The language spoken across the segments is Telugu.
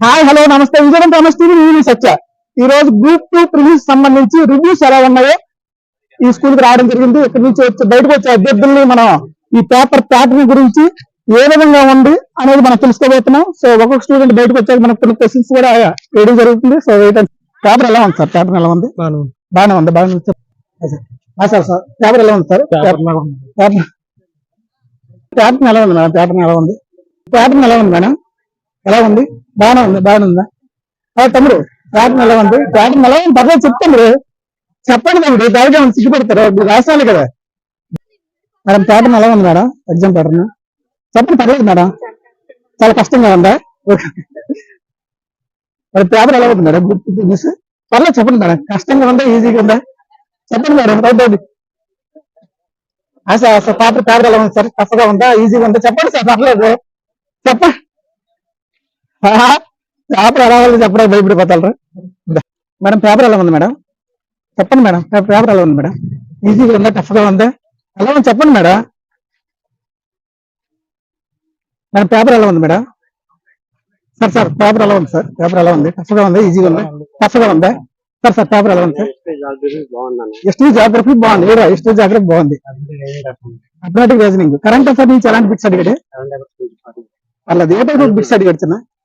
హాయ్ హలో నమస్తే. టీవీ నేను సత్య. ఈ రోజు గ్రూప్ టూ ప్రివ్యూస్ సంబంధించి రివ్యూస్ ఎలా ఉన్నాయో ఈ స్కూల్కి రావడం జరిగింది. ఇక్కడ నుంచి వచ్చి బయటకు వచ్చే అభ్యర్థుల్ని మనం ఈ పేపర్ ప్యాటర్న్ గురించి ఏ విధంగా ఉంది అనేది మనం తెలుసుకోబోతున్నాం. సో ఒక్కొక్క స్టూడెంట్ బయటకు వచ్చాక మనకు కొన్ని క్వశ్చన్స్ కూడా వేయడం జరుగుతుంది. సో పేపర్ ఎలా ఉంది సార్ పేపర్ ఎలా ఉంది? బాగానే ఉంది. ఆ సార్ సార్ పేపర్ ఎలా ఉంది సార్ పేపర్ పేపర్ ప్యాటర్న్ ఎలా ఉంది మేడం ప్యాటర్న్ ఎలా ఉంది? ప్యాటర్న్ ఎలా ఉంది మేడం ఎలా ఉంది? బాగానే ఉంది బాగానే ఉందా. తమ్ముడు ప్యాటర్న్ ఎలా ఉంది ప్యాటర్న్ ఎలా ఉంది పర్లేదు చెప్తాను చెప్పండి తమ్ముడు దానికి ఏమైనా సిగ్గుపడతారు మీరు రాసాలి కదా. మేడం ప్యాటర్న్ ఎలా ఉంది మేడం ఎగ్జామ్ ప్యాటర్న్ చెప్పండి పర్లేదు మేడం. చాలా కష్టంగా ఉందా? మరి పేపర్ ఎలా ఉంది మేడం? గుర్తు బిజినెస్ పర్లేదు చెప్పండి మేడం. కష్టంగా ఉందా? ఈజీగా ఉందా? చెప్పండి మేడం రైట్ అవుతుంది సార్ పేపర్ పేపర్ ఎలా ఉంది సార్? టఫ్గా ఉందా? ఈజీగా ఉందా? చెప్పండి సార్ పర్లేదు. చెప్పండి. పేపర్ ఎలా ఉంది? చెప్పడానికి భయపడిపోతారా? మేడం పేపర్ ఎలా ఉంది మేడం? చెప్పండి మేడం పేపర్ ఎలా ఉంది మేడం? ఈజీగా ఉందా? టఫ్గా ఉందా? ఎలా ఉంది? చెప్పండి మేడం. మేడం పేపర్ ఎలా ఉంది మేడం? సార్ సార్ పేపర్ ఎలా ఉంది సార్? పేపర్ ఎలా ఉంది? టఫ్గా ఉందా? ఈజీగా ఉందా? టఫ్గా ఉందా? సార్ సార్ పేపర్ ఎలా ఉంది సార్? హిస్టరీ జాగ్రఫీ బాగుంది ఏరా హిస్టరీ జాగ్రఫీ బాగుంది. అథమెటిక్ రీజనింగ్ కరెంట్ అఫైర్ నుంచి ఎలాంటి బిట్స్ అడిగాడు? వాళ్ళది ఏ టైప్ బిట్స్ అడిగాడు చిన్న? ఆహా,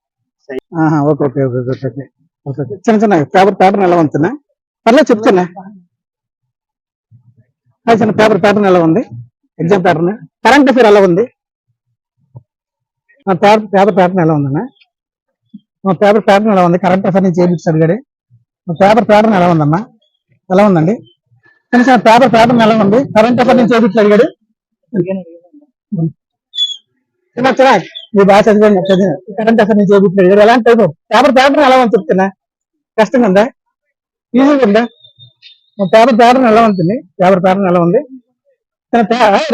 okay okay okay okay okay okay okay. చిన్న చిన్న పేపర్ ప్యాటర్న్ ఎలా ఉంటున్నా పర్లేదు చెప్తున్నా చిన్న. పేపర్ ప్యాటర్న్ ఎలా ఉంది? ఎగ్జామ్ ప్యాటర్న్ కరెంట్ అఫైర్ ఎలా ఉంది? పేపర్ పేపర్ ప్యాటర్న్ ఎలా ఉందన్నా? పేపర్ ప్యాటర్న్ ఎలా ఉంది? కరెంట్ అఫేర్ నుంచి ఏ బిట్స్ పేపర్ ప్యాటర్న్ ఎలా ఉందమ్మా? ఎలా ఉందండి? చిన్న చిన్న పేపర్ ప్యాటర్న్ ఎలా ఉంది? కరెంట్ అఫేర్ నుంచి ఏ అడిగాడు? చిన్న మీ బాగా చదివాను చదివాను కరెంట్ అడిగాడు ఎలాంటి టైప్ పేపర్ ప్యాటర్న్ ఎలా చెప్తున్నా కష్టంగా ఉందా? ఈజీగా ఉందా? పేపర్ ప్యాటర్న్ ఎలా ఉంటుంది? పేపర్ ప్యాటర్న్ ఎలా ఉంది?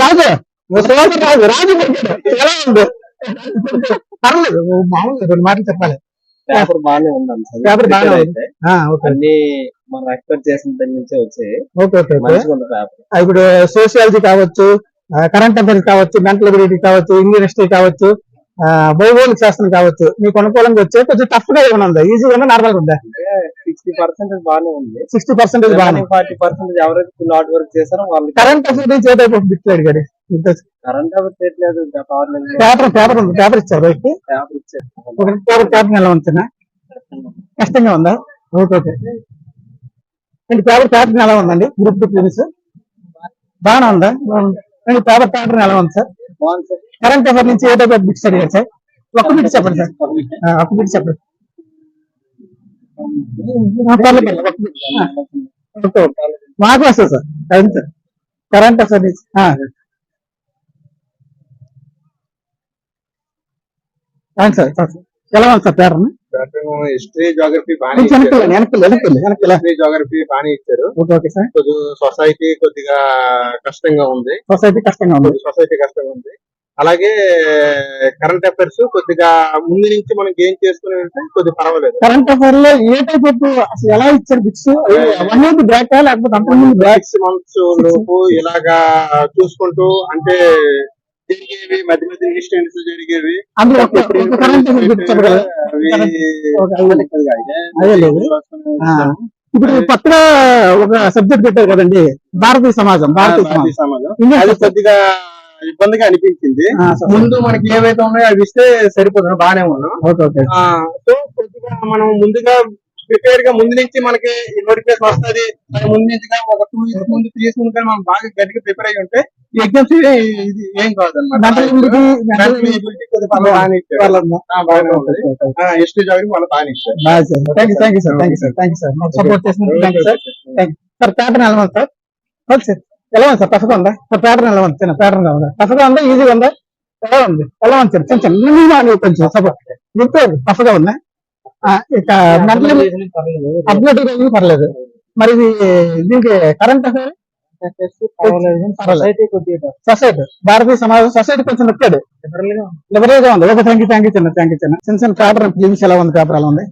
రాజు! రాజు రాజు. ఎలా ఉంది? పర్లేదు. ఓ మామూలుగా రెండు మాటలు చెప్పాలి. పేపర్ బాగానే ఉందండి. పేపర్ బాగానే ఉంది. అన్ని మనం ఎక్స్పెక్ట్ చేసిన దగ్గర నుంచే వచ్చాయి. పేపర్. ఇప్పుడు సోషియాలజీ కావచ్చు కరెంట్ అఫైర్స్ కావచ్చు మెంటల్ ఎబిలిటీ కావచ్చు ఇంగ్లీష్ హిస్టరీ కావచ్చు భౌగోళిక శాస్త్రం కావచ్చు మీకు అనుకూలంగా వచ్చే కొంచెం టఫ్గా ఏమైనా ఉందా? ఈజీగా ఉందా నార్మల్ ఉందా? సిక్స్టీ పర్సెంటేజ్ బాగానే ఉంది. సిక్స్టీ పర్సెంటేజ్ బాగానే ఫార్టీ పర్సెంటేజ్ ఎవరైతే ఫుల్ హార్డ్ వర్క్ చేశారో వాళ్ళకి కరెంట్ అఫైర్ నుంచి ఏ టైప్ ఆఫ్ బిట్లు అడిగాడు కరెంట్ అఫైర్స్ చేయట్లేదు పేపర్ పేపర్ ఉంది పేపర్ ఇచ్చారు బయటికి? పేపర్ ఇచ్చారు. పేపర్ పేపర్ ఎలా ఉంటుందా కష్టంగా ఉందా? Okay okay. And paper pattern ఎలా ఉందండి? గ్రూప్ టూ ప్రిన్స్ బాగానే ఉందా? పేపర్ ప్యాటర్న్ ఎలా ఉంది సార్? సార్. కరెంట్ అఫైర్ నుంచి ఏ టైప్ బిట్స్ అడిగారు సార్? ఒక్క బిట్ చెప్పండి సార్. ఒక్క బిట్ చెప్పండి. మాకు వస్తుంది సార్. అవును సార్. కరెంట్ అఫైర్ నుంచి సార్ సార్. ఎలా ఉంది సార్ ప్యాటర్న్ హిస్టరీ జోగ్రఫీ బాగానే. హిస్టరీ జోగ్రఫీ బాగానే ఇచ్చారు. కొద్దిగా సొసైటీ కొద్దిగా కష్టంగా ఉంది. సొసైటీ కష్టంగా ఉంది. సొసైటీ కష్టంగా ఉంది. అలాగే కరెంట్ అఫైర్స్ కొద్దిగా ముందు నుంచి మనం గెయిన్ చేసుకుని వెళ్తే కొద్దిగా పర్వాలేదు. కరెంట్ అఫైర్లో ఏ టైప్ ఆఫ్ అసలు ఎలా ఇచ్చారు బిట్స్ వన్ ఇయర్ బ్యాక్ లేకపోతే సిక్స్ మంత్స్ లోపు ఇలాగా చూసుకుంటూ అంటే జరిగేవి మధ్య మధ్య ఇన్సిడెంట్స్ జరిగేవి. ఇప్పుడు పక్కన ఒక సబ్జెక్ట్ పెట్టారు కదండి భారతీయ సమాజం భారతీయ సమాజం. అది కొద్దిగా ఇబ్బందిగా అనిపించింది. ముందు మనకి ఏవైతే ఉన్నాయో అవి ఇస్తే సరిపోతుంది బాగానే ఉన్నాం. సో కొద్దిగా మనం ముందుగా ప్రిపేర్గా ముందు నుంచి మనకి నోటిఫికేషన్ వస్తుంది. ముందు నుంచి ఒక టూ ఇయర్స్ ముందు త్రీ ఇయర్స్ ముందు మనం బాగా గట్టిగా ప్రిపేర్ అయ్యి ఉంటే ఈ ఎగ్జామ్స్ ఇది ఏం కాదు మెంటల్ ఎబిలిటీ హిస్టరీ జాగ్రఫీ మన బాగా sir sir sir sir sir pattern ఎలా ఉంది సార్ ఓకే సార్ ఎలా ఉంది సార్ టఫ్గా ఉందా? సార్ ప్యాటర్న్ ఎలా ఉంది చిన్న ప్యాటర్న్ ఎలా ఉందా? టఫ్గా ఉందా ఈజీగా ఉందా? ఎలా ఉంది? ఎలా ఉంది సార్ అని కొంచెం సపోర్ట్ టఫ్గా ఉందా? ఇక పర్లేదు. మరి ఇది దీనికి కరెంట్ అఫైర్ సొసైటీ భారతీయ సమాజం సొసైటీ కొంచెం నొక్కాడు. లిబరల్గా ఉంది. Okay thank you thank you చిన్న థ్యాంక్ యూ చిన్న. చిన్న చిన్న పేపర్ ఫిలిమ్స్ ఎలా ఉంది పేపర్ ఎలా ఉంది?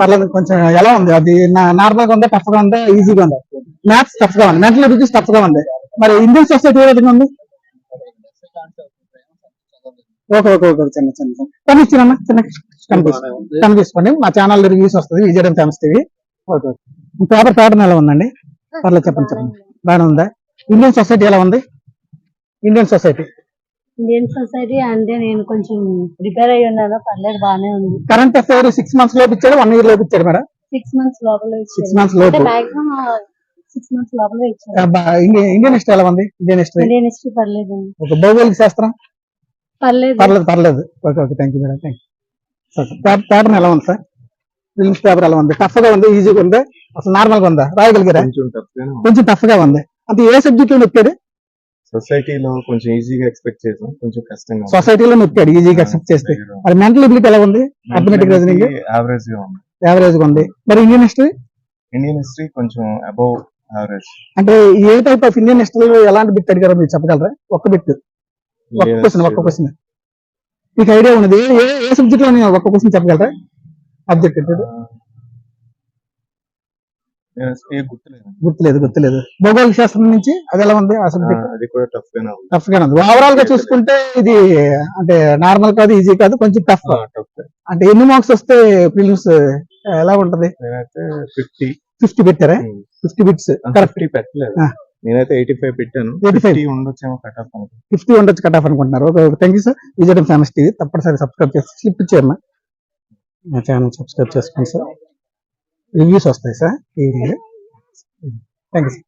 పర్లేదు కొంచెం ఎలా ఉంది? అది నార్మల్గా ఉందా టఫ్గా ఉందా ఈజీగా ఉందా? మ్యాథ్స్ టఫ్గా ఉంది. మెంటల్ ఎబిలిటీస్ టఫ్గా ఉంది. మరి ఇండియన్ సొసైటీ ఏ విధంగా ఉంది? ఓకే ఓకే ఓకే చిన్న చిన్న కనిపించిన చిన్న కనిపిస్తుంది. కనిపిస్తుంది. మా ఛానల్ రివ్యూస్ వస్తుంది. విజయడం famous TV. Okay okay. Paper pattern ఎలా ఉందండి? పర్లేదు చెప్పండి చెప్పండి. బాగానే ఉందా? ఇండియన్ సొసైటీ ఎలా ఉంది? ఇండియన్ సొసైటీ ఇండియన్ సొసైటీ అంటే నేను కొంచెం ప్రిపేర్ అయ్యి ఉన్నాను. పర్లేదు బాగానే ఉంది. కరెంట్ అఫైర్ సిక్స్ మంత్స్ లోపు ఇచ్చాడు వన్ ఇయర్ లోపు ఇచ్చాడు మేడం? సిక్స్ మంత్స్ లోపల సిక్స్ మంత్స్ లోపు. సిక్స్ మంత్స్ లోపల ఇచ్చారు. అబ్బా, ఇండి- ఇండియన్ హిస్టరీ ఎలా ఉంది? ఇండియన్ హిస్టరీ ఇండియన్ హిస్టరీ పర్లేదు. ఒక భౌగోళిక శాస్త్రం? పర్లేదు. పర్లేదు పర్లేదు. Okay okay. Thank you madam thank you pattern ఎలా ఉంది సార్ ఫిల్మ్స్ పేపర్ ఎలా ఉంది? టఫ్గా ఉంది ఈజీగా ఉంది? అసలు నార్మల్గా ఉందా? రాయగలిగారా? కొంచెం టఫ్గా ఉంది. అంటే ఏ సబ్జెక్ట్లో నొక్కాడు? సొసైటీలో కొంచెం ఈజీగా ఎక్స్పెక్ట్ చేసాం. కొంచెం కష్టంగా ఉంది. సొసైటీలో నొక్కాడు ఈజీగా అక్సెప్ట్ చేస్తే. మరి మెంటల్ ఎబిలిటీ ఎలా ఉంది? అథమెటిక్ రీజనింగ్ యావరేజ్గా ఉంది. యావరేజ్గా ఉంది. మరి ఇండియన్ హిస్టరీ ఇండియన్ హిస్టరీ కొంచెం అబౌవ్ యావరేజ్ అంటే ఏ టైప్ ఆఫ్ ఇండియన్ హిస్టరీలో ఎలాంటి బిట్ అడిగారో మీరు చెప్పగలరా? ఒక్క బిట్ ఒక్క క్వశ్చన్ ఒక్క క్వశ్చన్ మీకు ఐడియా ఉన్నది? ఏ ఏ సబ్జెక్ట్లో ఒక్క క్వశ్చన్ చెప్పగలరా? సబ్జెక్ట్ గుర్తులేదు. గుర్తులేదు భౌగోళిక శాస్త్రం నుంచి అది ఎలా ఉంది ఆ సబ్జెక్ట్ అది కూడా టఫ్ గానే ఉంది. టఫ్ గానే ఉంది. ఓవరాల్గా చూసుకుంటే ఇది అంటే నార్మల్ కాదు ఈజీ కాదు కొంచెం టఫ్ అంటే ఎన్ని మార్క్స్ వస్తే ఫిలిమ్స్ ఎలా ఉంటది? ఫిఫ్టీ ఫిఫ్టీ పెట్టారా? ఫిఫ్టీ బిట్స్ కరెక్ట్ పెట్టలేదు. నేనైతే ఎయిటీ ఫైవ్ పెట్టాను. 85. ఫిఫ్టీ ఉండొచ్చేమో కట్ ఆఫ్ ఫిఫ్టీ ఉండొచ్చు కట్ ఆఫ్ అనుకుంటున్నారు. ఓకే థ్యాంక్ యూ సార్ విజయడం ఫేమస్ టీవీ తప్పనిసరి సబ్స్క్రైబ్ చేసి స్లిప్ ఇచ్చేయమ్మా మా ఛానల్ సబ్స్క్రైబ్ చేసుకోండి సార్ రివ్యూస్ వస్తాయి సార్ టీవీలో thank you sir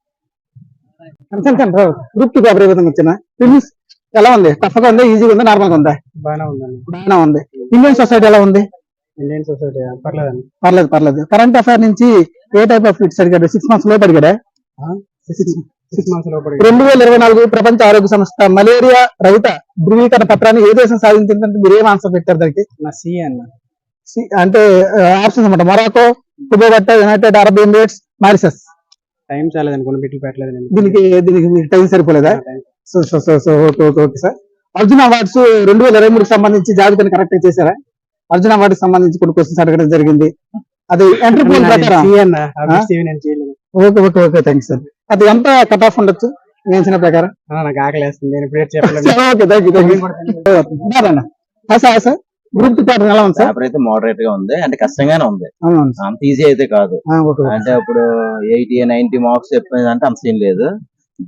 group two paper ఏ విధంగా వచ్చిన రివ్యూస్ ఎలా ఉంది? టఫ్గా ఉంది? ఈజీగా ఉంది? నార్మల్గా ఉందా? బాగానే ఉందండి. బాగానే ఉంది. ఇండియన్ సొసైటీ ఎలా ఉంది? ఇండియన్ సొసైటీ పర్లేదండి. పర్లేదు పర్లేదు. కరెంట్ అఫైర్ నుంచి ఏ టైప్ ఆఫ్ ఫిట్స్ అడిగాడు? సిక్స్ మంత్స్లో అడిగాడా? సిక్స్ మంత్స్ లోపల రెండు వేల ఇరవై నాలుగు ప్రపంచ ఆరోగ్య సంస్థ మలేరియా రహిత ధృవీకరణ పత్రాన్ని ఏ దేశం సాధించిందంటే మీరు ఏం ఆన్సర్ పెట్టారు దానికి? సి అన్న. సి- అంటే ఆప్షన్స్ అనమాట Morocco కుబోబట్ట United Arab Emirates Mauritius time బిట్లు పెట్టలేదు దీనికి దీనికి మీకు time సరిపోలేదా? So so so so okay okay okay sir Arjun awards రెండు వేల ఇరవై మూడుకి సంబంధించి జాబితాని కరెక్ట్ చేశారా? అర్జున్ అవార్డు సంబంధించి కొన్ని క్వశ్చన్స్ అడగడం జరిగింది. అది ఎంట్రీ ప్రకారం. Okay okay okay thanks sir అది ఎంత కట్ ఆఫ్ ఉండొచ్చు? నేను ఇచ్చిన ప్రకారం. నాకు ఆకలి వేస్తుంది నేను ఇప్పుడు చెప్పలేదు. సార్ గ్రూప్ ప్యాటర్న్ ఎలా ఉంది సార్? పేపర్ అయితే మోడరేట్గా ఉంది. అంటే కష్టంగానే ఉంది. అంత ఈజీ అయితే కాదు. అంటే ఇప్పుడు ఎయిటీ నైన్టీ మార్క్స్ చెప్పేది అంటే అంత సీన్ లేదు.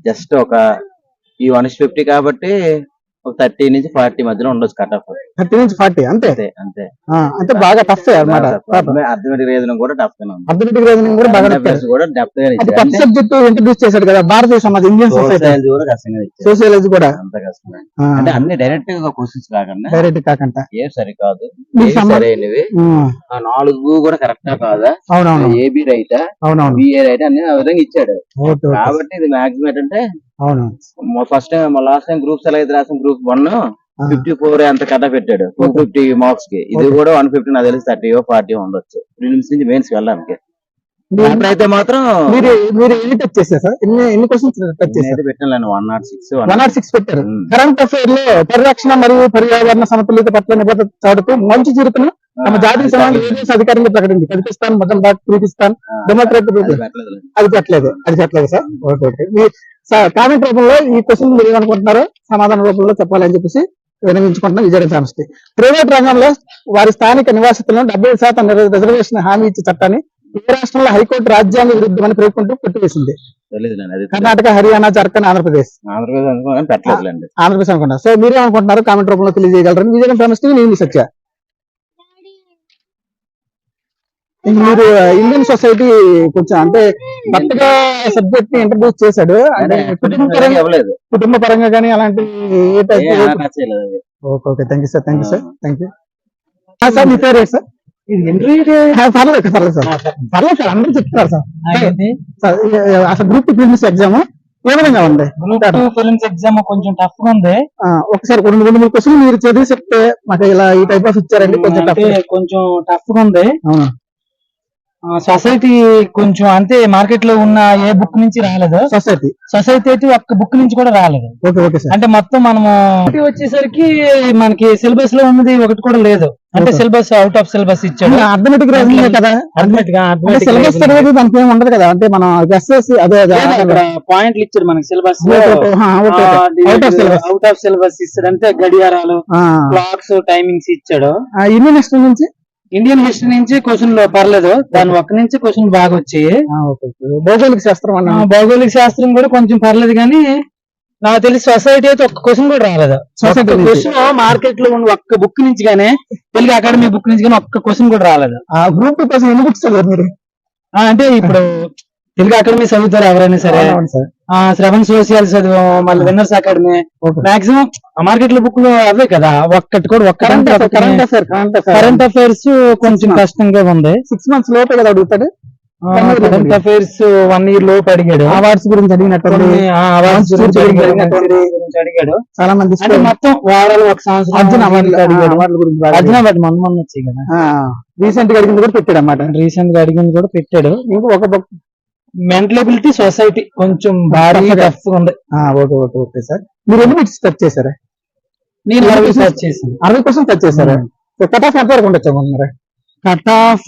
జస్ట్ ఒక ఈ వన్ ఫిఫ్టీ కాబట్టి థర్టీ నుంచి ఫార్టీ మధ్యలో ఉండొచ్చు కట్ ఆఫ్ థర్టీ నుంచి ఫార్టీ అంతే? అంతే అంటే బాగా టఫ్ అన్నమాట. అర్థమెటిక్ రీజనింగ్ కూడా టఫ్ అథమెటిక్ రీజనింగ్ కూడా బాగా కూడా డెప్త్గా అంటే సబ్జెక్ట్ ఇంట్రడ్యూస్ చేశాడు కదా భారతీయ సమాజం ఇండియన్ సొసైటీ కూడా కష్టంగా సోషియాలజీ కూడా. అంత కష్టమే అంటే అన్ని డైరెక్ట్గా క్వశ్చన్స్ కాకుండా డైరెక్ట్ కాకుండా. ఏ సరికాదు. సరైనవి? ఆ. నాలుగు కూడా కరెక్టా కాదా? అవునవును. ఏబి రైటా? అవునవును. బిఏ రైటా? అన్ని ఆ విధంగా ఇచ్చాడు. కాబట్టి ఇది మాక్సిమం ఏంటంటే అవును. ఫస్ట్ టైం మా లాస్ట్ టైం గ్రూప్స్ ఎలా అయితే రాసిన గ్రూప్ వన్. ఫిఫ్టీ ఫోర్ ఎంత కట్ట పెట్టాడు. ఫోర్ ఫిఫ్టీ మార్క్స్కి. ఇది. కూడా వన్ ఫిఫ్టీ నాకు తెలిసి థర్టీ ఫార్టీ ఉండొచ్చు. ప్రిలిమ్స్ నుంచి మెయిన్స్ వెళ్ళడానికి. అయితే మాత్రం మీరు మీరు ఎన్ని టచ్ చేశారు సార్? ఎన్ని ఎన్ని క్వశ్చన్స్ టచ్ చేశారు? పెట్టాను one nought six one nought six పెట్టారు. కరెంట్ అఫైర్లో పరిరక్షణ మరియు పర్యావరణ సమతుల్యత పట్ల నిబద్ధత చాటుతూ మంచి చిరుతను తమ జాతీయ సమాజం ఏ దేశ అధికారంగా ప్రకటించి కజకిస్తాన్ మొజంబాక్ కిర్గిస్తాన్ డెమోక్రటిక్ పెట్టలేదు. అది పెట్టలేదు. అది పెట్టలేదు సార్. Okay okay. కామెంట్ రూపంలో ఈ క్వశ్చన్ మీరు ఏమనుకుంటున్నారో సమాధాన రూపంలో చెప్పాలని చెప్పేసి వినవించుకుంటున్నాం విజయ సంస్థ ప్రైవేట్ రంగంలో వారి స్థానిక నివాసితులను డెబ్బై శాతం రిజర్వేషన్ హామీ ఇచ్చే చట్టాన్ని ఏ రాష్ట్రంలో హైకోర్టు రాజ్యాంగ విరుద్ధమని పేర్కొంటూ కొట్టివేసింది. కర్ణాటక హర్యానా జార్ఖండ్ ఆంధ్రప్రదేశ్. ఆంధ్రప్రదేశ్ అనుకున్నా కానీ పెట్టలేదులేండి. ఆంధ్రప్రదేశ్ అనుకుంటా సో మీరేమనుకుంటున్నారు కామెంట్ రూపంలో తెలియజేయగలరని విజయనగరం టీవీ నేను సత్య ఇంక మీరు ఇండియన్ సొసైటీ కొంచెం అంటే కొత్తగా సబ్జెక్ట్ని ఇంట్రడ్యూస్ చేశాడు. అంటే కుటుంబ పరంగా కుటుంబ పరంగా కానీ అలాంటి. Okay okay thank you sir thank you sir thank you sir మీ పేరు సార్ ఆ, పర్లేదు పర్లేదు సార్ పర్లేదు సార్ అందరూ చెప్తున్నారు సార్ అసలు గ్రూప్ ఫిలిమ్స్ ఎగ్జామ్ ఏ విధంగా ఉంది? ఫిలిమ్స్ ఎగ్జామ్ కొంచెం టఫ్గా ఉంది. ఆ, ఒకసారి రెండు రెండు మూడు క్వశ్చన్ మీరు చదివి చెప్తే మాకు ఇలా ఈ టైప్ ఆఫ్ ఇచ్చారండి కొంచెం. కొంచెం టఫ్గా ఉంది. అవునా? సొసైటీ కొంచెం అంతే మార్కెట్లో ఉన్న ఏ బుక్ నుంచి రాలేదు. సొసైటీ సొసైటీ అయితే ఒక్క బుక్ నుంచి కూడా రాలేదు. Okay okay sir. అంటే మొత్తం మనము వచ్చేసరికి మనకి సిలబస్లో ఉన్నది ఒకటి కూడా లేదు. అంటే. సిలబస్ అవుట్ ఆఫ్ సిలబస్ ఇచ్చాడు. అర్థమెటిక్ రీజనింగ్ కదా? అర్థమెటిక్ సిలబస్ అనేది దానికి ఏమి ఉండదు కదా? అంటే మనం గెస్సెస్ అదే పాయింట్లు ఇచ్చాడు మనకి syllabus out of syllabus out of syllabus ఇచ్చాడు అంటే గడియారాలు క్లాక్స్ టైమింగ్స్ ఇచ్చాడు. ఇన్ని నెక్స్ట్ నుంచి? ఇండియన్ హిస్టరీ నుంచి క్వశ్చన్ పర్లేదు. దాని ఒక్క నుంచి క్వశ్చన్ బాగా వచ్చాయి. ఆ. భౌగోళిక శాస్త్రం ఆ, అన్న భౌగోళిక శాస్త్రం కూడా కొంచెం పర్లేదు కానీ నాకు తెలిసి సొసైటీ అయితే ఒక్క క్వశ్చన్ కూడా రాలేదు నుంచి. క్వశ్చన్ మార్కెట్లో ఉన్న ఒక్క బుక్ నుంచి గానీ తెలుగు అకాడమీ బుక్ నుంచి కానీ ఒక్క క్వశ్చన్ కూడా రాలేదు. గ్రూప్ కోసం ఎన్ని బుక్స్ చదివారు మీరు? ఆ, అంటే ఇప్పుడు తెలుగు అకాడమీ చదువుతారు ఎవరైనా సరే. ఆ శ్రవణ్ సోషియల్ చదివాం మళ్ళీ విన్నర్స్ అకాడమీ. మాక్సిమం మార్కెట్లో బుక్లో అవే కదా ఒక్కటి కూడా ఒక్క current current affair current affair current affairs కొంచెం. కష్టంగా ఉంది. సిక్స్ మంత్స్ లోపే కదా అడుగుతాడు? కరెంట్ అఫైర్స్ వన్ ఇయర్ లోపు అడిగాడు. అవార్డ్స్ గురించి ఆ, awards గురించి అడిగాడు, చాలా మంది అంటే మొత్తం వారాలు ఒక సంవత్సరం అర్జున అవార్డులు అడిగాడు. అర్జున అవార్డు మొన్న మొన్న వచ్చాయి కదా. రీసెంట్గా అడిగింది కూడా పెట్టాడు అన్నమాట. రీసెంట్గా అడిగింది కూడా పెట్టాడు. ఇంకో ఒక బుక్ మెంటల్ ఎబిలిటీ సొసైటీ కొంచెం భారీ. టఫ్ ఉంది. Okay okay okay sir. మీరు ఎన్ని బిట్స్ టచ్ చేశారు? నేను అరవై సెర్చ్ చేశాను. అరవై పర్సెంట్ టచ్ చేశారు? కట్ ఆఫ్ ఎంత వరకు ఉండొచ్చు మరి కట్ ఆఫ్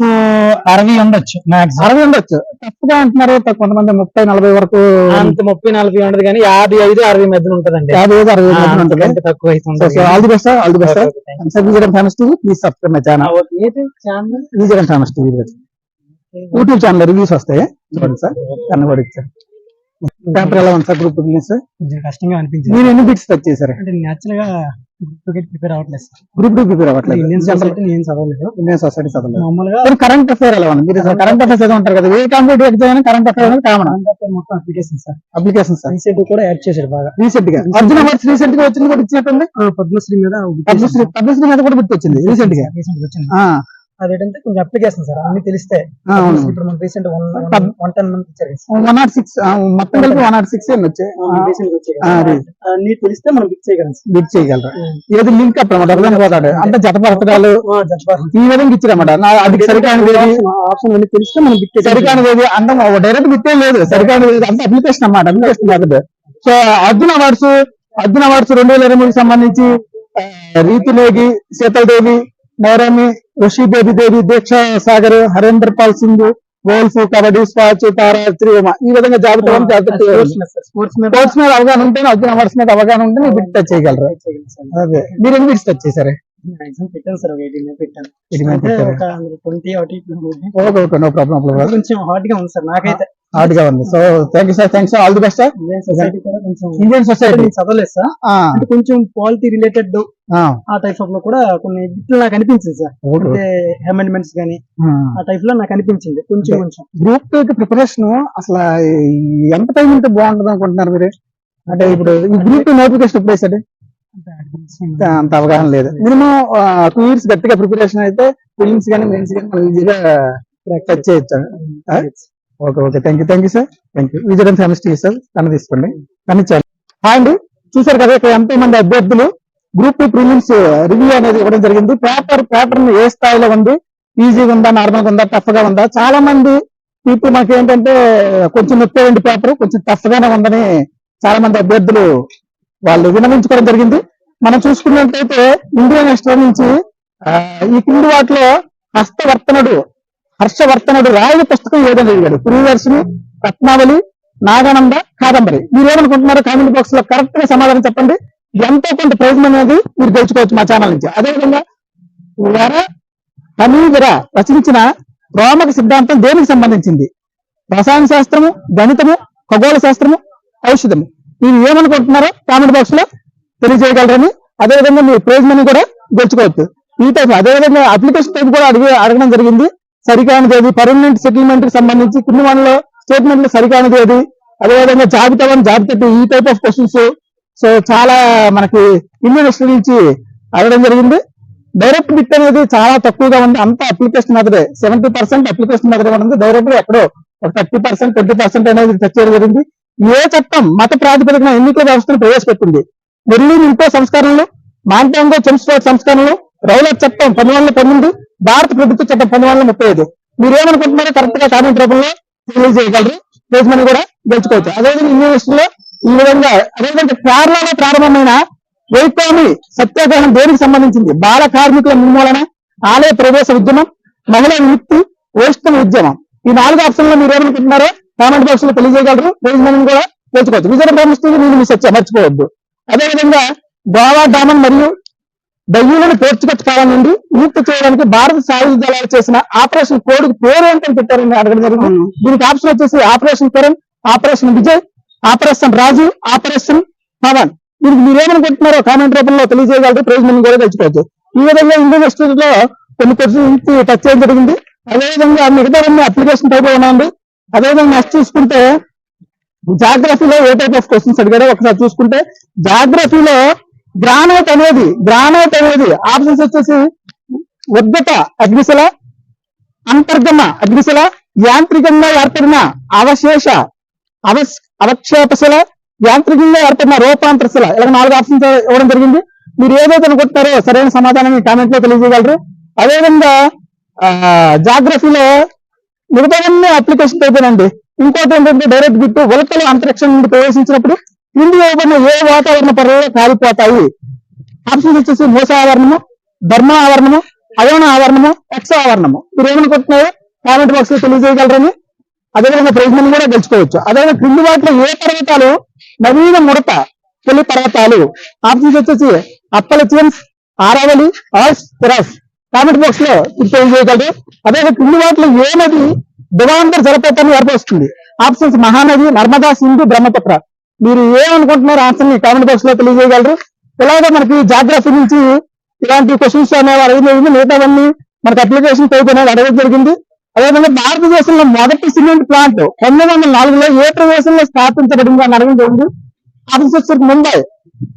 అరవై ఉండొచ్చు మ్యాక్సిమం అరవై ఉండొచ్చు. టఫ్గా అంటున్నారు కొంతమంది ముప్పై నలభై వరకు అంత ముప్పై నలభై ఉండదు కానీ యాభై ఐదు అరవై మధ్యన ఉంటదండి. యాభై ఐదు అరవై మధ్యన ఉంటుంది? తక్కువ అయితే all the best all the best. Sir Vijayan famous TV please subscribe my channel? Vijayan famous TV YouTube channel reviews వస్తాయి? చూడండి సార్. కన్నబడి సార్ పేపర్ ఎలా ఉంది సార్ గ్రూప్ న్యూస్ కొంచెం కష్టంగా అనిపించింది. మీరు ఎన్ని బిట్స్ టచ్ చేశారు? అంటే నేచురల్గా ప్రిపేర్ అవ్వట్లేదు సార్. గ్రూప్ టూ ప్రిపేర్ అవ్వట్లేదు. ఇండియన్ సొసైటీ నేను చదవలేదు. ఇండియన్ సొసైటీ చదవలేదు. మామూలుగా మరి కరెంట్ అఫైర్ ఎలా ఉంది మీరు కరెంట్ అఫైర్స్ ఏదో ఉంటారు కదా. ఏ కాంపిటేటివ్ ఎగ్జామ్ కరెంట్ అఫైర్ అనేది కామన్ మొత్తం application sir. Application sir. Recent కూడా యాడ్ చేశాడు బాగా. రీసెంట్గా? అర్జున్ అవార్డ్స్ రీసెంట్గా వచ్చింది కూడా ఇచ్చినట్టుంది? పద్మశ్రీ మీద పద్మశ్రీ పద్మశ్రీ మీద కూడా గుర్తు వచ్చింది. రీసెంట్గా? రీసెంట్ వచ్చింది. అదేంటంటే కొంచెం అప్లికేషన్ సార్ అన్ని తెలిస్తే. ఇప్పుడు మన రీసెంట్ వన్ టెన్ మంత్ ఇచ్చారు వన్ నాట్ సిక్స్ మొత్తం కలిపి వన్ నాట్ సిక్స్ వచ్చాయి. అన్ని తెలిస్తే మనం పిక్ చేయగలం బిట్ చేయగలరు? ఏది లింక్ అప్ అన్నమాట పోతాడు అంటే జతపరచడాలు ఈ విధంగా ఇచ్చారన్నమాట అది సరికానిది ఆప్షన్ అన్ని తెలిస్తే మనం పిక్ సరికానిది అంటే డైరెక్ట్ బిట్టే లేదు. సరికానిది ఏది అంటే అప్లికేషన్ అన్నమాట. అప్లికేషన్ కాదు so Arjun awards Arjun awards రెండు వేల ఇరవై మూడుకి సంబంధించి ఆ, రీతు నేగి శీతల్ దేవి నైరామి ఋషి బేబీ దేవి దీక్ష సాగర్ హరేందర్ పాల్ సింగ్ గోల్ఫ్ కబడ్డీ స్వాచ్ తారా త్రివమ. ఈ విధంగా జాబితా స్పోర్ట్స్ మీద అవగాహన ఉంటే అర్జున్ అవార్డ్స్ మీద అవగాహన ఉంటే మీరు బిట్ టచ్ చేయగలరు అదే. మీరు ఎన్ని బిట్స్ టచ్ చేశారు? పెట్టాను సార్ పెట్టాను. ట్వంటీ ఒకటి ఓకే ఓకే నో ప్రాబ్లం కొంచెం హార్డ్గా ఉంది సార్ నాకైతే. హార్డ్గా ఉంది. So thank you sir thanks all the best Indian society కూడా కొంచెం ఇండియన్ సొసైటీ చదవలేదు సార్ అంటే కొంచెం పాలిటీ రిలేటెడ్ ఆ. టైప్ ఆఫ్లో కూడా కొన్ని బిట్లు నాకు అనిపించింది సార్ అంటే అమెండ్మెంట్స్ గానీ ఆ. టైప్లో నాకు అనిపించింది. కొంచెం కొంచెం. గ్రూప్ టూ కి ప్రిపరేషన్ అసలు ఎంత టైం ఉంటే బాగుంటుంది అనుకుంటున్నారు మీరు? అంటే ఇప్పుడు ఈ గ్రూప్ టూ నోటిఫికేషన్ ఎప్పుడు వేసాడు అంత అవగాహన లేదు. మినిమం టూ ఇయర్స్ గట్టిగా ప్రిపరేషన్ అయితే ఫిలిమ్స్ కానీ మెయిన్స్ కానీ ఈజీగా టచ్ చేయొచ్చు. Okay okay. Thank you thank you sir thank you Vijayam famous TV sir తను తీసుకోండి. కనిచ్చాను హాయ్ అండి. చూసారు కదా ఇక్కడ ఎంతో మంది అభ్యర్థులు గ్రూప్ టూ ప్రిలిమ్స్ రివ్యూ అనేది ఇవ్వడం జరిగింది. పేపర్ పేపర్ ఏ స్థాయిలో ఉంది? ఈజీగా ఉందా? నార్మల్ ఉందా? టఫ్గా ఉందా? చాలా మంది పీపుల్ మనకి ఏంటంటే కొంచెం నొప్పేయండి పేపర్ కొంచెం టఫ్ గానే ఉందని చాలా మంది అభ్యర్థులు వాళ్ళు విన్నవించుకోవడం జరిగింది. మనం చూసుకున్నట్లయితే ఇండియన్ హిస్టరీ నుంచి ఈ కింది వాటిలో హస్తవర్తనుడు హర్షవర్తనుడు రాయని పుస్తకం ఏదని అడిగాడు ప్రియదర్శిని రత్నావళి నాగానంద కాదంబరి. మీరు ఏమనుకుంటున్నారో కామెంట్ బాక్స్లో కరెక్ట్గా సమాధానం చెప్పండి. ఎంతో కొంత ప్రైజ్ అనేది మీరు గెలుచుకోవచ్చు మా ఛానల్ నుంచి. అదేవిధంగా వర సమీవర రచించిన రోమక సిద్ధాంతం దేనికి సంబంధించింది? రసాయన శాస్త్రము గణితము ఖగోళ శాస్త్రము ఔషధము. మీరు ఏమనుకుంటున్నారో కామెంట్ బాక్స్లో తెలియజేయగలరని అదేవిధంగా మీరు ప్రైజ్ మనీ కూడా గెలుచుకోవచ్చు. ఈ టైప్ అదేవిధంగా అప్లికేషన్ టైప్ కూడా అడిగి అడగడం జరిగింది. సరికానిది ఏది పర్మనెంట్ సెటిల్మెంట్కి సంబంధించి కింది వాళ్ళలో స్టేట్మెంట్లు సరికానిది ఏది అదేవిధంగా జాబితా వన్ జాబితా టూ ఈ టైప్ ఆఫ్ క్వశ్చన్స్ సో చాలా మనకి ఇండియన్ హిస్టరీ నుంచి అడగడం జరిగింది. డైరెక్ట్ బిట్ అనేది చాలా తక్కువగా ఉంది. అంత అప్లికేషన్ మెథడే సెవెంటీ పర్సెంట్ అప్లికేషన్ మెథడ్ ఉంది డైరెక్ట్గా ఎక్కడో ఒక థర్టీ పర్సెంట్ ట్వంటీ పర్సెంట్ అనేది టచ్ చేయడం జరిగింది. ఏ చట్టం మత ప్రాతిపదికన ఎన్నికల వ్యవస్థను ప్రవేశపెట్టింది? బెర్లిన్ ఇంకో సంస్కరణలు మాంటాంగో చెమ్స్ఫోర్డ్ సంస్కరణలు రౌలర్ చట్టం పంతొమ్మిది వందల పంతొమ్మిది భారత ప్రభుత్వ చట్టం పంతొమ్మిది వందల ముప్పై ఐదు. మీరు ఏమనుకుంటున్నారో కరెక్ట్గా కామెంట్ రూపంలో తెలియజేయగలరు. ప్రైజ్ మనీ కూడా గెలుచుకోవచ్చు. అదేవిధంగా యూనివర్సిటీలో ఈ విధంగా అదేవిధంగా కేరళలో ప్రారంభమైన వైకోమి సత్యాగ్రహం దేనికి సంబంధించింది? బాల కార్మికుల నిర్మూలన ఆలయ ప్రవేశ ఉద్యమం మహిళా విముక్తి వైష్ణవ ఉద్యమం. ఈ నాలుగు ఆప్షన్లు మీరు ఏమనుకుంటున్నారో కామెంట్ బాక్స్లో తెలియజేయగలరు. ప్రైజ్ మనీ కూడా గెలుచుకోవచ్చు. విజయ బ్రహ్మస్తుంది నేను మిస్ వచ్చా మర్చిపోవద్దు. అదేవిధంగా గోవా డామన్ మరియు దయ్యులను పేర్చుకొచ్చుకోవాలని నుండి విముక్తి చేయడానికి భారత సాయుధ దళాలు చేసిన ఆపరేషన్ కోడ్ పేరు ఏంటని పెట్టారని అడగడం జరిగింది. దీనికి ఆప్షన్ వచ్చేసి operation Kiran operation Vijay operation Raju operation Pavan. దీనికి మీరు ఏమనుకుంటున్నారో కామెంట్ రూపంలో తెలియజేయగలరు. ప్రైజ్ మనీ కూడా తెచ్చుకోవచ్చు ఈ విధంగా ఇండియన్లో కొన్ని క్వశ్చన్స్ టచ్ చేయడం జరిగింది. అదేవిధంగా మిగతా అప్లికేషన్ టైప్ ఉన్నాయండి. అదేవిధంగా నెక్స్ట్ చూసుకుంటే జాగ్రఫీలో ఏ టైప్ ఆఫ్ క్వశ్చన్స్ అడిగారో ఒకసారి చూసుకుంటే జాగ్రఫీలో గ్రానైట్ అనేది గ్రానైట్ అనేది ఆప్షన్స్ వచ్చేసి ఉద్దత అగ్నిశల అంతర్గమ అగ్నిశల యాంత్రికంగా ఏర్పడిన అవశేష అవశ్ అవక్షేపశిల యాంత్రికంగా ఏర్పడిన రూపాంతరశిల ఇలా నాలుగు ఆప్షన్స్ ఇవ్వడం జరిగింది. మీరు ఏదైతే అనుకుంటున్నారో సరైన సమాధానాన్ని కామెంట్లో తెలియజేయగలరు. అదేవిధంగా ఆ, జాగ్రఫీలో మిగతావన్నీ అప్లికేషన్ అయిపోయినండి ఇంకోటి ఏంటంటే డైరెక్ట్ బిట్ ఉలకలు అంతరిక్షం నుండి ప్రవేశించినప్పుడు ఇండి ఇవ్వబడిన ఏ వాతావరణ పొరలో కాలిపోతాయి? ఆప్షన్స్ వచ్చేసి మూస ఆవరణము ధర్మ ఆవరణము అయోన ఆవరణము ఎక్స్ ఆవరణము. మీరు ఏమనుకుంటున్నారో కామెంట్ బాక్స్లో తెలియజేయగలరని. అదేవిధంగా ప్రైజ్ కూడా గెలుచుకోవచ్చు. అదేవిధంగా క్రింది వాటిలో ఏ పర్వతాలు? నవీన ముడత పెళ్ళి పర్వతాలు. ఆప్షన్స్ వచ్చేసి అప్పలచియన్స్ ఆరావళి ఆల్స్ తిరాస్ కామెంట్ బాక్స్లో తెలియజేయగలరు. అదేవిధంగా క్రింది వాటిలో ఏ నది దివాంతర జలపాతాన్ని ఏర్పరుస్తుంది? ఆప్షన్స్ మహానది నర్మదా సింధు బ్రహ్మపుత్ర. మీరు ఏమనుకుంటున్నారు ఆన్సర్ని కామెంట్ బాక్స్లో తెలియజేయగలరు. ఇలాగే మనకి జాగ్రఫీ నుంచి ఇలాంటి క్వశ్చన్స్ అనేవి అడగడం జరిగింది మిగతావన్నీ మనకి అప్లికేషన్ టైప్ అనేది అడగడం జరిగింది. అదేవిధంగా భారతదేశంలో మొదటి సిమెంట్ ప్లాంట్ పంతొమ్మిది వందల నాలుగులో ఏ ప్రదేశంలో స్థాపించబడింది అని అడగడం జరిగింది. ఆఫీసర్ ముంబై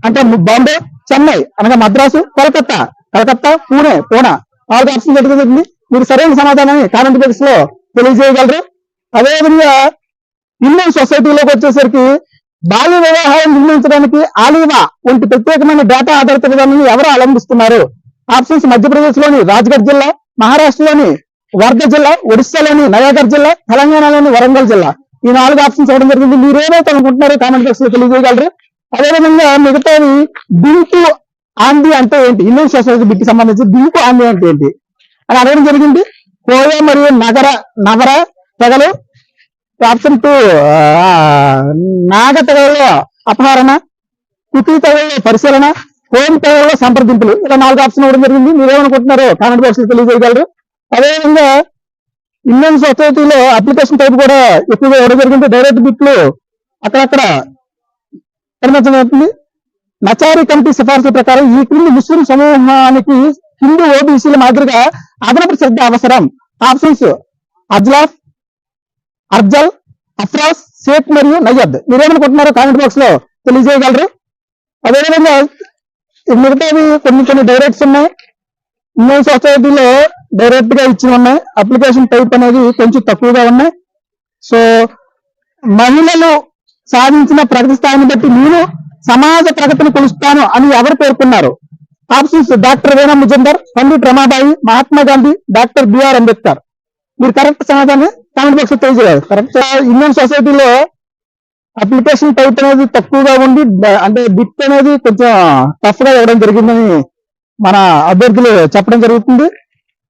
అంటే బాంబే చెన్నై అనగా మద్రాసు కోల్కత్తా కలకత్తా పూణే పూనా నాలుగు ఆప్షన్ అడగడం జరిగింది. మీరు సరైన సమాధానాన్ని కామెంట్ బాక్స్లో తెలియజేయగలరు. అదేవిధంగా ఇండియన్ సొసైటీలోకి వచ్చేసరికి బాల్య వివాహాలను నిర్ణయించడానికి ఆలీవా వంటి ప్రత్యేకమైన డేటా ఆధారిత విధానాన్ని ఎవరు అవలంబిస్తున్నారు ఆప్షన్స్ మధ్యప్రదేశ్లోని రాజ్గఢ్ జిల్లా మహారాష్ట్రలోని వర్ధ జిల్లా ఒడిశాలోని నయాగఢ్ జిల్లా తెలంగాణలోని వరంగల్ జిల్లా. ఈ నాలుగు ఆప్షన్స్ ఇవ్వడం జరిగింది. మీరు ఏదైతే అనుకుంటున్నారో కామెంట్ బాక్స్లో తెలియజేయగలరు. అదేవిధంగా మిగతావి డింకు ఆంది అంటే ఏంటి? ఇండియన్ సొసైటీ బిట్కి సంబంధించి డింకు ఆంది అంటే ఏంటి? అని అడగడం జరిగింది. కోయ మరియు నగర నగర తెగలు ఆప్షన్ టూ నాగ అపహరణ కుటీ పరిశీలన హోమ్ తగలలో సంప్రదింపులు ఇలా నాలుగు ఆప్షన్ ఇవ్వడం జరిగింది. మీరేమనుకుంటున్నారో కామెంట్ బాక్స్ తెలియజేయగలరు. అదేవిధంగా ఇండియన్ సొసైటీలో అప్లికేషన్ టైప్ కూడా ఎక్కువగా ఇవ్వడం జరిగింది. డైరెక్ట్ బిట్లు అక్కడక్కడ కనిపించడం నచారి కమిటీ సిఫార్సుల ప్రకారం ఈ క్రింది ముస్లిం సమూహానికి హిందూ ఓబీసీల మాదిరిగా అదనపు శ్రద్ధ అవసరం. ఆప్షన్స్ అజ్లాఫ్ అర్జల్ అఫ్రాస్ షేక్ మరియు నయ్యద్. మీరేమనుకుంటున్నారో కామెంట్ బాక్స్లో తెలియజేయగలరు. అదేవిధంగా మిగతావి కొన్ని కొన్ని డైరెక్ట్స్ ఉన్నాయి. ఇండియన్ సొసైటీలో డైరెక్ట్గా ఇచ్చి ఉన్నాయి. అప్లికేషన్ టైప్ అనేది కొంచెం తక్కువగా ఉన్నాయి. సో మహిళలు సాధించిన ప్రగతి స్థాయిని బట్టి నేను సమాజ ప్రగతిని కొలుస్తాను అని ఎవరు పేర్కొన్నారు? Options doctor Veena Majumdar Pandit Ramabai Mahatma Gandhi doctor B R Ambedkar. మీరు కరెక్ట్ సమాధానం కామెంట్ బాక్స్లో తెలియజేయాలి. కరెక్ట్ ఇండియన్ సొసైటీలో అప్లికేషన్ టైప్ అనేది తక్కువగా ఉండి అంటే బిట్ అనేది కొంచెం టఫ్గా ఇవ్వడం జరిగిందని మన అభ్యర్థులు చెప్పడం జరుగుతుంది.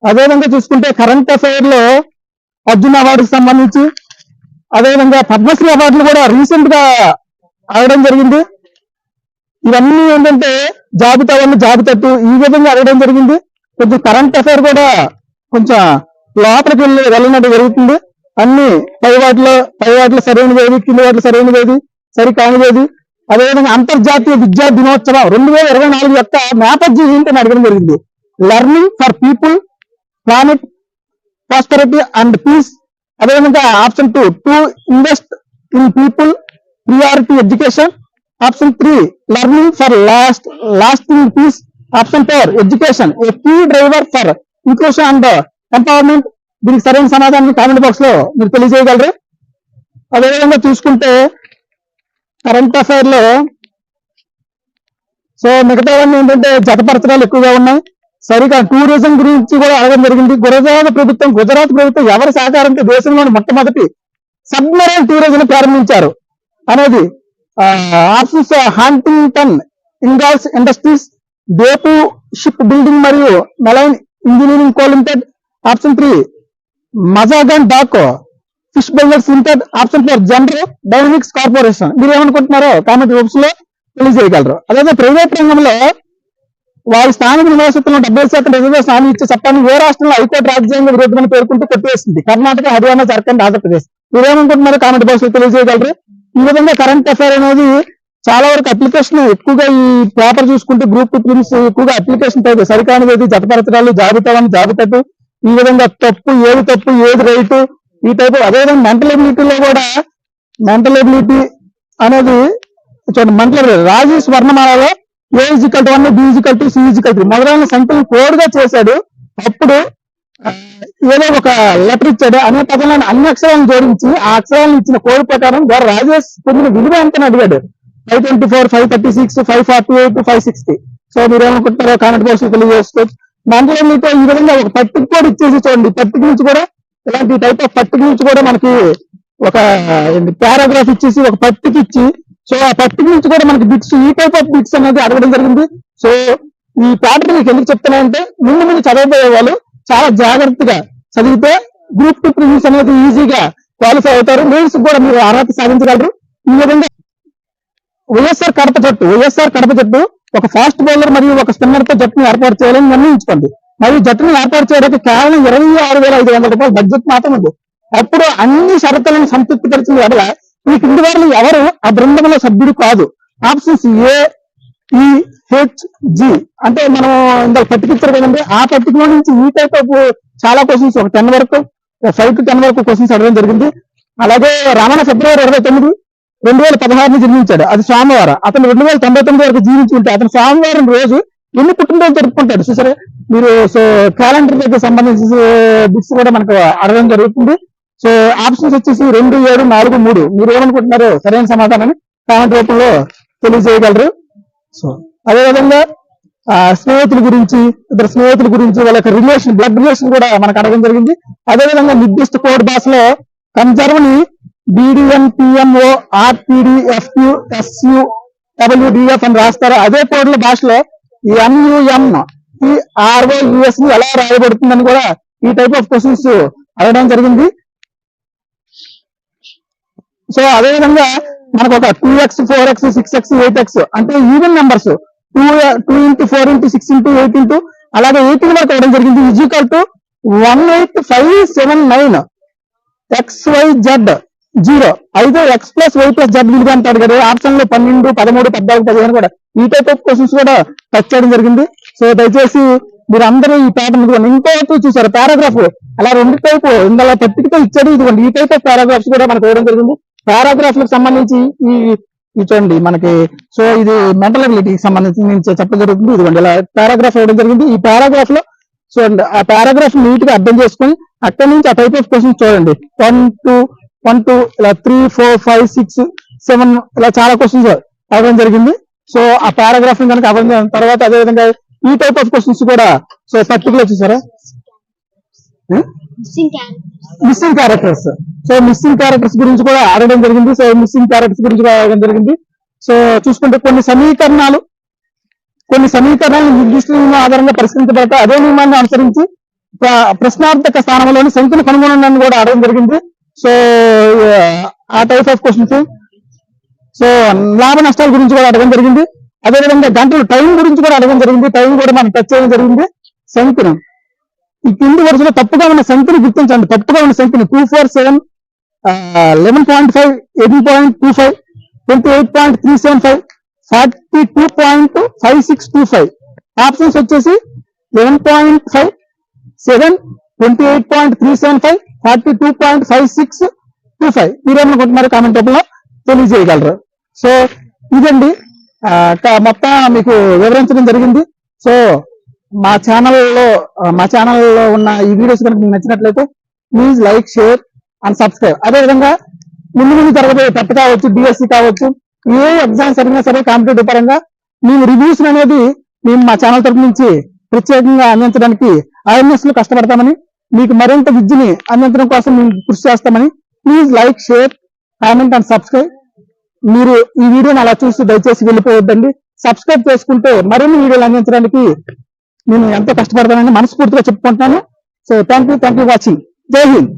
అదేవిధంగా చూసుకుంటే కరెంట్ అఫైర్లో అర్జున్ అవార్డుకి సంబంధించి అదేవిధంగా పద్మశ్రీ అవార్డులు కూడా రీసెంట్గా అడగడం జరిగింది. ఇవన్నీ ఏంటంటే జాబితా వల్ల జాబితట్టు ఈ విధంగా అడగడం జరిగింది. కొంచెం కరెంట్ అఫైర్ కూడా కొంచెం లోపలికి వెళ్ళి వెళ్ళినట్టు జరుగుతుంది. అన్ని పై వాటిలో పై వాటిలో సరైన వేది కింది వాటిలో సరైన వేది సరి కానివేది అదేవిధంగా అంతర్జాతీయ విద్యా దినోత్సవం రెండు వేల ఇరవై నాలుగు యొక్క నేపథ్యం ఏంటని అడగడం జరిగింది. Learning for people planet prosperity and peace అదేవిధంగా option two to invest in people priority education option three learning for last lasting peace option four education a key driver for inclusion and empowerment దీనికి సరైన సమాధానం కామెంట్ బాక్స్లో మీరు తెలియజేయగలరు. అదేవిధంగా చూసుకుంటే కరెంట్ అఫైర్లో సో మిగతావన్నీ ఏంటంటే జతపరచడాలు ఎక్కువగా ఉన్నాయి. సరిగా టూరిజం గురించి కూడా అడగడం జరిగింది. గుజరాత్ ప్రభుత్వం గుజరాత్ ప్రభుత్వం ఎవరి సహకారంతో దేశంలోని మొట్టమొదటి సబ్మెరైన్ టూరిజం ప్రారంభించారు. అనేది ఆప్షన్స్ హాంటింగ్టన్ ఇంగాల్స్ ఇండస్ట్రీస్ దేపు షిప్ బిల్డింగ్ మరియు marine engineering co limited option three Mazagon dock fish builders limited option four General Dynamics Corporation మీరు ఏమనుకుంటున్నారో కామెంట్ రూప్స్లో తెలియజేయగలరు. అదే ప్రైవేట్ రంగంలో వారి స్థానిక నివాసితులను డెబ్బై శాతం రిజర్వేషన్ హామీ ఇచ్చే చట్టాన్ని ఏ రాష్ట్రంలో హైకోర్టు రాజ్యాంగ విరుద్ధమని పేర్కొంటూ కొట్టివేసింది కర్ణాటక హర్యానా జార్ఖండ్ ఆంధ్రప్రదేశ్. మీరేమనుకుంటున్నారు కామెంట్ బాక్స్లో తెలియజేయగలరు. ఈ విధంగా కరెంట్ అఫైర్ అనేది చాలా వరకు అప్లికేషన్ ఎక్కువగా ఈ పేపర్ చూసుకుంటే గ్రూప్ టూ ప్రిన్స్ ఎక్కువగా అప్లికేషన్ టైప్ సరికానిది జతపరచడాలు జాబితాలను జాబితాకు ఈ విధంగా తప్పు ఏది తప్పు ఏది రైట్ ఈ టైప్ అదేవిధంగా మెంటల్ ఎబిలిటీలో కూడా మెంటల్ ఎబిలిటీ అనేది చూడండి మెంటల్ రాజేష్ వర్ణమాలలో A equal to one B equal equal to C to మొదలైన సంఖ్యలు కోడ్గా చేశాడు. అప్పుడు ఏదో ఒక లెటర్ ఇచ్చాడు. అనే పదంలో అన్ని అక్షరాలను జోడించి ఆ అక్షరాలను ఇచ్చిన కోడ్ ప్రకారం ద్వారా రాజేష్ పొందిన విలువ ఎంత అడిగాడు? Five twenty four five thirty six five forty eight five sixty so మీరు ఏమనుకుంటారో కామెంట్ బాక్స్ తెలియజేసుకోవచ్చు దాంట్లో మీతో ఈ విధంగా ఒక పట్టుకు కూడా ఇచ్చేసి చూడండి. పట్టుకు నుంచి కూడా ఇలాంటి టైప్ ఆఫ్ పట్టుకు నుంచి కూడా మనకి ఒక పారాగ్రాఫ్ ఇచ్చేసి ఒక పట్టుకు ఇచ్చి సో ఆ పట్టుకు నుంచి కూడా మనకి బిట్స్ ఈ టైప్ ఆఫ్ బిట్స్ అనేది అడగడం జరిగింది. సో ఈ పాటలు మీకు ఎందుకు చెప్తున్నానంటే ముందు ముందు చదవబోయే వాళ్ళు చాలా జాగ్రత్తగా చదివితే గ్రూప్ టూ ప్రివ్యూస్ అనేది ఈజీగా క్వాలిఫై అవుతారు. మెయిన్స్ కూడా మీరు అర్హత సాధించగలరు. ఈ విధంగా వైఎస్ఆర్ కడప జట్టు వైఎస్ఆర్ కడప జట్టు ఒక ఫాస్ట్ బౌలర్ మరియు ఒక స్పిన్నర్తో జట్టును ఏర్పాటు చేయాలని నిర్ణయించుకుంది మరియు జట్టును ఏర్పాటు చేయడానికి కేవలం ఇరవై ఆరు వేల ఐదు వందల రూపాయల బడ్జెట్ మాత్రం ఉంది. అప్పుడు అన్ని షరతులను సంతృప్తిపరిచిన ఎడల ఈ కింది వారిలో ఎవరు ఆ బృందంలో సభ్యుడు కాదు. ఆప్షన్స్ ఏ ఈ హెచ్ జి. అంటే మనం ఇందాక పట్టికిచ్చారు కదండి ఆ పట్టికలో నుంచి ఈ టైప్ ఆఫ్ చాలా క్వశ్చన్స్ ఒక టెన్ వరకు ఫైవ్ టు టెన్ వరకు క్వశ్చన్స్ అడగడం జరిగింది. అలాగే రమణ ఫిబ్రవరి ఇరవై తొమ్మిది రెండు వేల పదహారుని జన్మించాడు. అది సోమవారం అతను రెండు వేల తొంభై తొమ్మిది వరకు జీవించి ఉంటే అతను స్వామివారం రోజు ఎన్ని పుట్టినరోజు జరుపుకుంటాడు చూసారా? మీరు సో క్యాలెండర్ దగ్గర సంబంధించిన బుక్స్ కూడా మనకు అడగడం జరుగుతుంది. సో ఆప్షన్స్ వచ్చేసి రెండు ఏడు నాలుగు మూడు. మీరు ఏమనుకుంటున్నారు సరైన సమాధానాన్ని కామెంట్ రూపంలో తెలియజేయగలరు. సో అదేవిధంగా ఆ, స్నేహితుల గురించి ఇద్దరు స్నేహితుల గురించి వాళ్ళ యొక్క రిలేషన్ బ్లడ్ రిలేషన్ కూడా మనకు అడగడం జరిగింది. అదేవిధంగా నిర్దిష్ట కోడ్ భాషలో కన్సర్వ్ ని PMO RPD FU SU WDF అని రాస్తారు? అదే కోడ్ల భాషలో ఎంయుఎం ఈ ఆర్ఓ యుఎస్ ఎలా రాయబడుతుందని కూడా ఈ టైప్ ఆఫ్ క్వశ్చన్స్ అడగడం జరిగింది. సో అదే విధంగా మనకు ఒక two x four x six x eight x అంటే even numbers two two into four into six into eight into అలాగే ఎయిటీన్ వరకు ఇవ్వడం జరిగింది. Equal to one eight five seven nine x y z zero. అయితే x plus y plus z విలువ అంటాడు కదా ఆప్షన్లో పన్నెండు పదమూడు పద్నాలుగు పదిహేను కూడా. ఈ టైప్ ఆఫ్ క్వశ్చన్స్ కూడా టచ్ చేయడం జరిగింది. సో దయచేసి మీరు అందరూ ఈ ప్యాటర్న్ ఇదిగోండి. ఇంకోటి చూసారు పారాగ్రాఫ్ అలా రెండు టైప్ ఇందులో పత్రికతో ఇచ్చాడు ఇదిగోండి. ఈ టైప్ ఆఫ్ పారాగ్రాఫ్స్ కూడా మనకు వేయడం జరిగింది. పారాగ్రాఫ్లకు సంబంధించి ఈ చూడండి మనకి. సో ఇది మెంటల్ అబిలిటీకి సంబంధించి నేను చెప్పడం జరుగుతుంది. ఇదిగోండి ఇలా పారాగ్రాఫ్ వేయడం జరిగింది. ఈ పారాగ్రాఫ్లో చూడండి ఆ పారాగ్రాఫ్ నీట్గా అర్థం చేసుకొని అక్కడి నుంచి ఆ టైప్ ఆఫ్ క్వశ్చన్ చూడండి. వన్ టూ వన్ టూ ఇలా three four five six seven ఇలా చాలా క్వశ్చన్స్ అవ్వడం జరిగింది. సో ఆ పారాగ్రాఫ్ కనుక అవ్వడం తర్వాత అదే విధంగా ఈ టైప్ ఆఫ్ క్వశ్చన్స్ కూడా సో పర్టికులర్ చూసారా? Missing characters so missing characters గురించి కూడా అడగడం జరిగింది. సో మిస్సింగ్ క్యారెక్టర్స్ గురించి కూడా అడగడం జరిగింది. సో చూసుకుంటే కొన్ని సమీకరణాలు కొన్ని సమీకరణాలు నిర్దిష్ట ఆధారంగా పరిష్కరించబడతాయి. అదే నియమాన్ని అనుసరించి ప్ర- ప్రశ్నార్థక స్థానంలోని సంఖ్యను కనుగొనడాన్ని కూడా అడగడం జరిగింది. సో ఆ టైప్ ఆఫ్ క్వశ్చన్స్ సో లాభ నష్టాల గురించి కూడా అడగడం జరిగింది. అదేవిధంగా గంటలు టైం గురించి కూడా అడగడం జరిగింది. టైం కూడా మనం టచ్ చేయడం జరిగింది. సంఖ్యను ఈ కింది వరుసలో తప్పుగా ఉన్న సంఖ్యను గుర్తించండి. తప్పుగా ఉన్న సంఖ్యను two four seven eleven point five eighteen point two five twenty eight point three seven five forty two point five six two five options వచ్చేసి eleven point five seven twenty eight point three seven five forty two point five six two five మీరేమనుకుంటున్నారు కామెంట్ రూపంలో తెలియజేయగలరు. సో ఇదండి మొత్తం మీకు వివరించడం జరిగింది. సో మా ఛానల్లో మా ఛానల్లో ఉన్న ఈ వీడియోస్ కనుక మీకు నచ్చినట్లయితే please like share and subscribe అదే విధంగా ముందు ముందు జరగబోయే టెట్ కావచ్చు డిఎస్సి కావచ్చు ఏ ఎగ్జామ్స్ జరిగినా సరే కాంపిటేటివ్ పరంగా మేము రివ్యూస్ అనేది మేము మా ఛానల్ తరపు నుంచి ప్రత్యేకంగా అందించడానికి అవేర్నెస్లో కష్టపడతామని మీకు మరింత విద్యని అందించడం కోసం మేము కృషి చేస్తామని please like share comment and subscribe. మీరు ఈ వీడియోని అలా చూసి దయచేసి వెళ్ళిపోవద్దండి. సబ్స్క్రైబ్ చేసుకుంటే మరిన్ని వీడియోలు అందించడానికి నేను ఎంతో కష్టపడతానని మనస్ఫూర్తిగా చెప్పుకుంటున్నాను. So thank you thank you watching జై హింద్